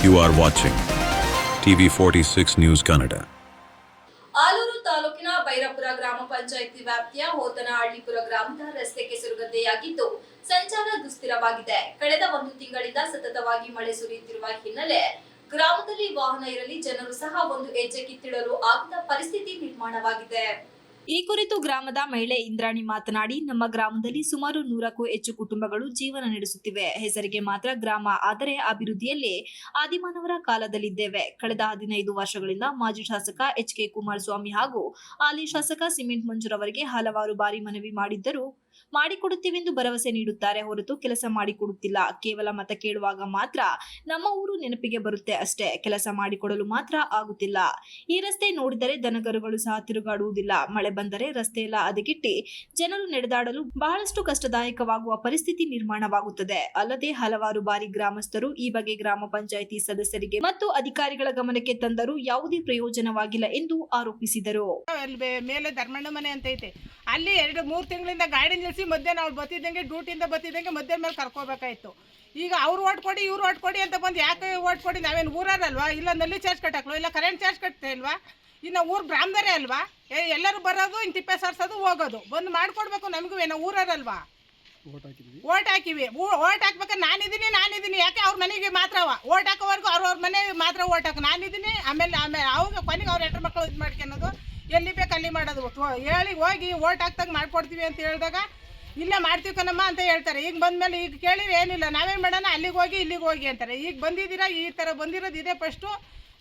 You are watching TV 46 News Kannada. Aluru ತಾಲೂಕಿನ ಬೈರಪುರ ಗ್ರಾಮ ಪಂಚಾಯಿತಿ ವ್ಯಾಪ್ತಿಯ ಹೋತನಹಳ್ಳಿಪುರ ಗ್ರಾಮದ ರಸ್ತೆ ಕೆಸರುಗದ್ದೆಯಾಗಿದ್ದು ಸಂಚಾರ ದುಸ್ಥಿರವಾಗಿದೆ ಕಳೆದ ಒಂದು ತಿಂಗಳಿಂದ ಸತತವಾಗಿ ಮಳೆ ಸುರಿಯುತ್ತಿರುವ ಹಿನ್ನೆಲೆ ಗ್ರಾಮದಲ್ಲಿ ವಾಹನ ಇರಲಿ ಜನರು ಸಹ ಒಂದು ಹೆಜ್ಜೆ ಕಿತ್ತಿಡಲು ಆಗದ ಪರಿಸ್ಥಿತಿ ನಿರ್ಮಾಣವಾಗಿದೆ ಈ ಕುರಿತು ಗ್ರಾಮದ ಮಹಿಳೆ ಇಂದ್ರಾಣಿ ಮಾತನಾಡಿ, ನಮ್ಮ ಗ್ರಾಮದಲ್ಲಿ ಸುಮಾರು ನೂರಕ್ಕೂ ಹೆಚ್ಚು ಕುಟುಂಬಗಳು ಜೀವನ ನಡೆಸುತ್ತಿವೆ. ಹೆಸರಿಗೆ ಮಾತ್ರ ಗ್ರಾಮ, ಆದರೆ ಅಭಿವೃದ್ಧಿಯಲ್ಲಿ ಆದಿಮಾನವರ ಕಾಲದಲ್ಲಿದ್ದೇವೆ. ಕಳೆದ ಹದಿನೈದು ವರ್ಷಗಳಿಂದ ಮಾಜಿ ಶಾಸಕ ಎಚ್ ಕೆ ಕುಮಾರಸ್ವಾಮಿ ಹಾಗೂ ಹಾಲಿ ಶಾಸಕ ಸಿಮೆಂಟ್ ಮಂಜುರವರಿಗೆ ಹಲವಾರು ಬಾರಿ ಮನವಿ ಮಾಡಿದ್ದರೂ ಮಾಡಿಕೊಡುತ್ತೇವೆಂದು ಭರವಸೆ ನೀಡುತ್ತಾರೆ ಹೊರತು ಕೆಲಸ ಮಾಡಿಕೊಡುತ್ತಿಲ್ಲ. ಕೇವಲ ಮತ ಕೇಳುವಾಗ ಮಾತ್ರ ನಮ್ಮ ಊರು ನೆನಪಿಗೆ ಬರುತ್ತೆ ಅಷ್ಟೇ. ಕೆಲಸ ಮಾಡಿಕೊಡಲು ಮಾತ್ರ ಆಗುತ್ತಿಲ್ಲ. ಈ ರಸ್ತೆ ನೋಡಿದರೆ ದನಗರುಗಳು ಸಹ ತಿರುಗಾಡುವುದಿಲ್ಲ. ಮಳೆ ಬಂದರೆ ರಸ್ತೆಯೆಲ್ಲ ಅದಗಿಟ್ಟಿ ಜನರು ನಡೆದಾಡಲು ಬಹಳಷ್ಟು ಕಷ್ಟದಾಯಕವಾಗುವ ಪರಿಸ್ಥಿತಿ ನಿರ್ಮಾಣವಾಗುತ್ತದೆ. ಅಲ್ಲದೆ ಹಲವಾರು ಬಾರಿ ಗ್ರಾಮಸ್ಥರು ಈ ಬಗ್ಗೆ ಗ್ರಾಮ ಪಂಚಾಯಿತಿ ಸದಸ್ಯರಿಗೆ ಮತ್ತು ಅಧಿಕಾರಿಗಳ ಗಮನಕ್ಕೆ ತಂದರೂ ಯಾವುದೇ ಪ್ರಯೋಜನವಾಗಿಲ್ಲ ಎಂದು ಆರೋಪಿಸಿದರು. ಮೇಲೆ ಧರ್ಮಣ್ಣ ಮನೆ ಅಂತ ಐತೆ. ಅಲ್ಲಿ ಎರಡು, ಮೂರು ತಿಂಗಳಿಂದ ಗಾಡಿ ನಿಲ್ಲಿಸಿ ಮಧ್ಯಾಹ್ನ ನಾವು ಬತ್ತಿದ್ದಂಗೆ ಡ್ಯೂಟಿಯಿಂದ ಬತ್ತಿದ್ದಂಗೆ ಮಧ್ಯಾಹ್ನ ಮೇಲೆ ಕರ್ಕೋಬೇಕಾಯ್ತು. ಈಗ ಅವ್ರು ಓಟ್ ಕೊಡಿ, ಇವ್ರು ಓಟ್ ಕೊಡಿ ಅಂತ ಬಂದು ಯಾಕೆ ಓಟ್ ಕೊಡಿ? ನಾವೇನು ಊರಲ್ವಾ ಇಲ್ಲ ನಲ್ಲಿ ಚಾರ್ಜ್ ಕಟ್ಟಾಕ್ಲೋ? ಇಲ್ಲ ಕರೆಂಟ್ ಚಾರ್ಜ್ ಕಟ್ತಾ ಇಲ್ವಾ? ಇನ್ನು ಊರು ಬ್ರಾಹ್ಮರೇ ಅಲ್ವಾ? ಎಲ್ಲರೂ ಬರೋದು ಇನ್ನು ತಿಪ್ಪೆ ಸಾರ್ಸೋದು ಹೋಗೋದು. ಬಂದು ಮಾಡ್ಕೊಡ್ಬೇಕು ನಮಗೂ ಏನೋ ಊರಲ್ವಾ ಓಟ್ ಹಾಕಿವಿ. ಓಟ್ ಹಾಕ್ಬೇಕಾದ್ರೆ ನಾನಿದ್ದೀನಿ ನಾನಿದ್ದೀನಿ. ಯಾಕೆ ಅವ್ರ ಮನೆಗೆ ಮಾತ್ರವ? ಓಟ್ ಹಾಕೋವರೆಗೂ ಅವ್ರವ್ರ ಮನೆಗೆ ಮಾತ್ರ ಓಟ್ ಹಾಕು. ನಾನಿದ್ದೀನಿ ಆಮೇಲೆ ಆಮೇಲೆ ಅವಾಗ ಕೊನೆಗೆ ಅವ್ರ ಹೆಣ್ಣು ಮಕ್ಕಳು ಇದು ಮಾಡ್ಕೊಳೋದು ಎಲ್ಲಿ ಬೇಕು ಅಲ್ಲಿ ಮಾಡೋದು. ಹೇಳಿ ಹೋಗಿ ಓಟ್ ಹಾಕ್ದಾಗ ಮಾಡ್ಕೊಡ್ತೀವಿ ಅಂತ ಹೇಳಿದಾಗ ಇಲ್ಲ ಮಾಡ್ತೀವಿ ಕಣಮ್ಮ ಅಂತ ಹೇಳ್ತಾರೆ. ಈಗ ಬಂದಮೇಲೆ ಈಗ ಕೇಳಿದ್ರೆ ಏನಿಲ್ಲ. ನಾವೇನು ಮಾಡೋಣ? ಅಲ್ಲಿಗೆ ಹೋಗಿ ಇಲ್ಲಿಗೆ ಹೋಗಿ ಅಂತಾರೆ. ಈಗ ಬಂದಿದ್ದೀರಾ? ಈ ಥರ ಬಂದಿರೋದು ಇದೆ ಫಸ್ಟು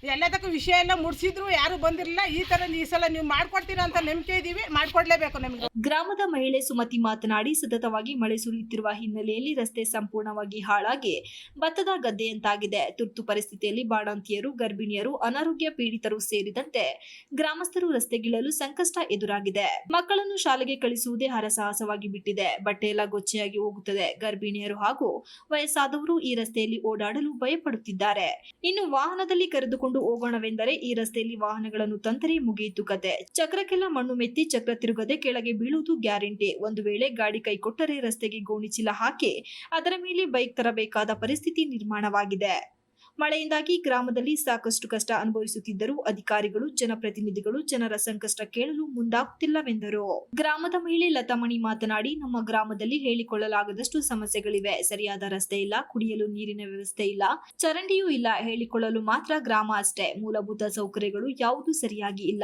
ಎಲ್ಲದಕ್ಕೂ ವಿಷಯ ಎಲ್ಲ ಮುಡಿಸಿದ್ರು, ಯಾರು ಬಂದಿರಲಿಲ್ಲ. ಈ ತರ ಈ ಸಲ ನೀವು ಮಾಡ್ಕೊಡ್ತೀರಾ ಅಂತ ನಂಬಿಕೆ ಇದೀವಿ, ಮಾಡ್ಕೊಡ್ಲೇಬೇಕು ನಮಗೆ. ಗ್ರಾಮದ ಮಹಿಳೆ ಸುಮತಿ ಮಾತನಾಡಿ, ಸತತವಾಗಿ ಮಳೆ ಸುರಿಯುತ್ತಿರುವ ಹಿನ್ನೆಲೆಯಲ್ಲಿ ರಸ್ತೆ ಸಂಪೂರ್ಣವಾಗಿ ಹಾಳಾಗಿ ಭತ್ತದ ಗದ್ದೆಯಂತಾಗಿದೆ ತುರ್ತು ಪರಿಸ್ಥಿತಿಯಲ್ಲಿ ಬಾಣಂತಿಯರು, ಗರ್ಭಿಣಿಯರು, ಅನಾರೋಗ್ಯ ಪೀಡಿತರು ಸೇರಿದಂತೆ ಗ್ರಾಮಸ್ಥರು ರಸ್ತೆಗಿಳಲು ಸಂಕಷ್ಟ ಎದುರಾಗಿದೆ. ಮಕ್ಕಳನ್ನು ಶಾಲೆಗೆ ಕಳಿಸುವುದೇ ಹರಸಾಹಸವಾಗಿ ಬಿಟ್ಟಿದೆ. ಬಟ್ಟೆಯೆಲ್ಲ ಗೊಚ್ಚೆಯಾಗಿ ಹೋಗುತ್ತದೆ. ಗರ್ಭಿಣಿಯರು ಹಾಗೂ ವಯಸ್ಸಾದವರು ಈ ರಸ್ತೆಯಲ್ಲಿ ಓಡಾಡಲು ಭಯಪಡುತ್ತಿದ್ದಾರೆ. ಇನ್ನು ವಾಹನದಲ್ಲಿ ಕರೆದುಕೊಂಡು ಹೋಗೋಣವೆಂದರೆ ಈ ರಸ್ತೆಯಲ್ಲಿ ವಾಹನಗಳನ್ನು ತಂದರೆ ಮುಗಿಯಿತು ಕತೆ. ಚಕ್ರಕ್ಕೆಲ್ಲ ಮಣ್ಣು ಮೆತ್ತಿ ಚಕ್ರ ತಿರುಗದೆ ಕೆಳಗೆ ಬೀಳುವುದು ಗ್ಯಾರಂಟಿ. ಒಂದು ವೇಳೆ ಗಾಡಿ ಕೈ ಕೊಟ್ಟರೆ ರಸ್ತೆಗೆ ಗೋಣಿಚೀಲ ಹಾಕಿ ಅದರ ಮೇಲೆ ಬೈಕ್ ತರಬೇಕಾದ ಪರಿಸ್ಥಿತಿ ನಿರ್ಮಾಣವಾಗಿದೆ. ಮಳೆಯಿಂದಾಗಿ ಗ್ರಾಮದಲ್ಲಿ ಸಾಕಷ್ಟು ಕಷ್ಟ ಅನುಭವಿಸುತ್ತಿದ್ದರೂ ಅಧಿಕಾರಿಗಳು, ಜನಪ್ರತಿನಿಧಿಗಳು ಜನರ ಸಂಕಷ್ಟ ಕೇಳಲು ಮುಂದಾಗುತ್ತಿಲ್ಲವೆಂದರು ಗ್ರಾಮದ ಮಹಿಳೆ ಲತಾಮಣಿ ಮಾತನಾಡಿ, ನಮ್ಮ ಗ್ರಾಮದಲ್ಲಿ ಹೇಳಿಕೊಳ್ಳಲಾಗದಷ್ಟು ಸಮಸ್ಯೆಗಳಿವೆ. ಸರಿಯಾದ ರಸ್ತೆ ಇಲ್ಲ, ಕುಡಿಯಲು ನೀರಿನ ವ್ಯವಸ್ಥೆ ಇಲ್ಲ, ಚರಂಡಿಯೂ ಇಲ್ಲ, ಹೇಳಿಕೊಳ್ಳಲು ಮಾತ್ರ ಗ್ರಾಮ ಅಷ್ಟೇ. ಮೂಲಭೂತ ಸೌಕರ್ಯಗಳು ಯಾವುದು ಸರಿಯಾಗಿ ಇಲ್ಲ.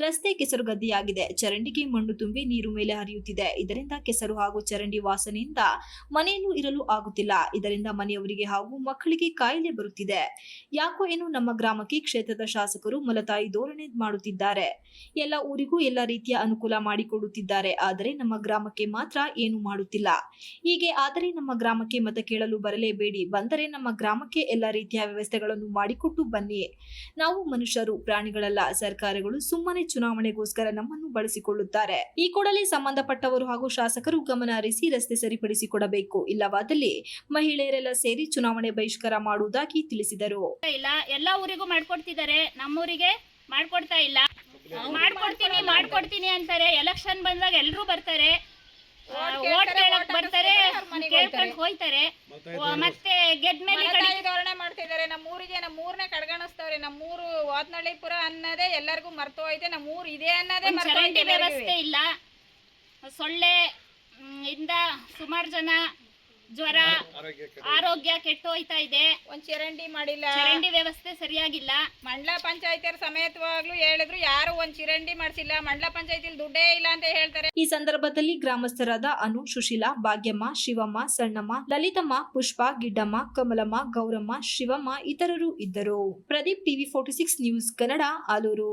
ರಸ್ತೆ ಕೆಸರು ಗದ್ದೆಯಾಗಿದೆ ಚರಂಡಿಗೆ ಮಣ್ಣು ತುಂಬಿ ನೀರು ಮೇಲೆ ಹರಿಯುತ್ತಿದೆ. ಇದರಿಂದ ಕೆಸರು ಹಾಗೂ ಚರಂಡಿ ವಾಸನೆಯಿಂದ ಮನೆಯಲ್ಲೂ ಇರಲು ಆಗುತ್ತಿಲ್ಲ. ಇದರಿಂದ ಮನೆಯವರಿಗೆ ಹಾಗೂ ಮಕ್ಕಳಿಗೆ ಕಾಯಿಲೆ ಬರುತ್ತಿದೆ. ಯಾಕೋ ಏನು ನಮ್ಮ ಗ್ರಾಮಕ್ಕೆ ಕ್ಷೇತ್ರದ ಶಾಸಕರು ಮಲತಾಯಿ ಧೋರಣೆ ಮಾಡುತ್ತಿದ್ದಾರೆ. ಎಲ್ಲ ಊರಿಗೂ ಎಲ್ಲ ರೀತಿಯ ಅನುಕೂಲ ಮಾಡಿಕೊಡುತ್ತಿದ್ದಾರೆ. ಆದರೆ ನಮ್ಮ ಗ್ರಾಮಕ್ಕೆ ಮಾತ್ರ ಏನು ಮಾಡುತ್ತಿಲ್ಲ. ಹೀಗೆ ಆದರೆ ನಮ್ಮ ಗ್ರಾಮಕ್ಕೆ ಮತ ಕೇಳಲು ಬರಲೇಬೇಡಿ. ಬಂದರೆ ನಮ್ಮ ಗ್ರಾಮಕ್ಕೆ ಎಲ್ಲ ರೀತಿಯ ವ್ಯವಸ್ಥೆಗಳನ್ನು ಮಾಡಿಕೊಟ್ಟು ಬನ್ನಿ. ನಾವು ಮನುಷ್ಯರು, ಪ್ರಾಣಿಗಳಲ್ಲ. ಸರ್ಕಾರಗಳು ಸುಮ್ಮನೆ ಚುನಾವಣೆಗೋಸ್ಕರ ನಮ್ಮನ್ನು ಬಳಸಿಕೊಳ್ಳುತ್ತಾರೆ. ಈ ಕೂಡಲೇ ಸಂಬಂಧಪಟ್ಟವರು ಹಾಗೂ ಶಾಸಕರು ಗಮನ ಹರಿಸಿ ರಸ್ತೆ ಸರಿಪಡಿಸಿಕೊಡಬೇಕು. ಇಲ್ಲವಾದಲ್ಲಿ ಮಹಿಳೆಯರೆಲ್ಲ ಸೇರಿ ಚುನಾವಣೆ ಬಹಿಷ್ಕಾರ ಮಾಡುವುದಾಗಿ ತಿಳಿಸಿದರು. ಇಲ್ಲ ಎಲ್ಲ ಊರಿಗೂ ಮಾಡ್ಕೊಡ್ತಿದ್ದಾರೆ. ನಮ್ಮೂರಿಗೆ ಮಾಡ್ಕೊಡ್ತಾ ಇಲ್ಲ. ಮಾಡ್ಕೊಡ್ತೀನಿ ಮಾಡ್ಕೊಡ್ತೀನಿ ಅಂತಾರೆ. ಎಲೆಕ್ಷನ್ ಬಂದಾಗ ಎಲ್ರು ಬರ್ತಾರೆ. ಓಟ್ ಕೇಳಕ್ ಬರ್ತಾರೆ ಕೇಳ್ಕೊಂಡು ಹೋಯ್ತಾರೆ. ಮತ್ತೆ ಗೆದ್ಮೇಲೆ ಧೋರಣೆ ಮಾಡ್ತಿದ್ದಾರೆ. ನಮ್ಮ ಊರಿಗೆ ನಮ್ಮ ಊರ್ನೇ ಕಡ್ಗಣಿಸ್ತವ್ರೆ. ನಮ್ಮ ಊರು ವಾತ್ನಳ್ಳಿಪುರ ಅನ್ನೋದೇ ಎಲ್ಲರಿಗೂ ಮರ್ತು ಹೋಯ್ತೆ ನಮ್ಮ ಊರು ಇದೆ ಅನ್ನೋದೇ ಚರಂಡಿ ವ್ಯವಸ್ಥೆ ಇಲ್ಲ. ಸೊಳ್ಳೆ ಇಂದ ಸುಮಾರು ಜನ ಜ್ವರ ಆರೋಗ್ಯ ಕೆಟ್ಟು ಹೋಯ್ತಾ ಇದೆ. ಒಂದ್ ಚರಂಡಿ ಮಾಡಿಲ್ಲ. ಚರಂಡಿ ವ್ಯವಸ್ಥೆ ಸರಿಯಾಗಿಲ್ಲ. ಮಂಡಲ ಪಂಚಾಯತಿಯರ್ ಸಮೇತವಾಗ್ಲೂ ಹೇಳಿದ್ರು ಯಾರು ಒಂದ್ ಚಿರಂಡಿ ಮಾಡಿಸಿಲ್ಲ. ಮಂಡಲ ಪಂಚಾಯತಿಲಿ ದುಡ್ಡೇ ಇಲ್ಲ ಅಂತ ಹೇಳ್ತಾರೆ. ಈ ಸಂದರ್ಭದಲ್ಲಿ ಗ್ರಾಮಸ್ಥರಾದ ಅನು ಸುಶೀಲಾ ಭಾಗ್ಯಮ್ಮ ಶಿವಮ್ಮ ಸಣ್ಣಮ್ಮ ಲಲಿತಮ್ಮ ಪುಷ್ಪ ಗಿಡ್ಡಮ್ಮ ಕಮಲಮ್ಮ ಗೌರಮ್ಮ ಶಿವಮ್ಮ ಇತರರು ಇದ್ದರು. Pradeep TV forty six news Kannada Aluru.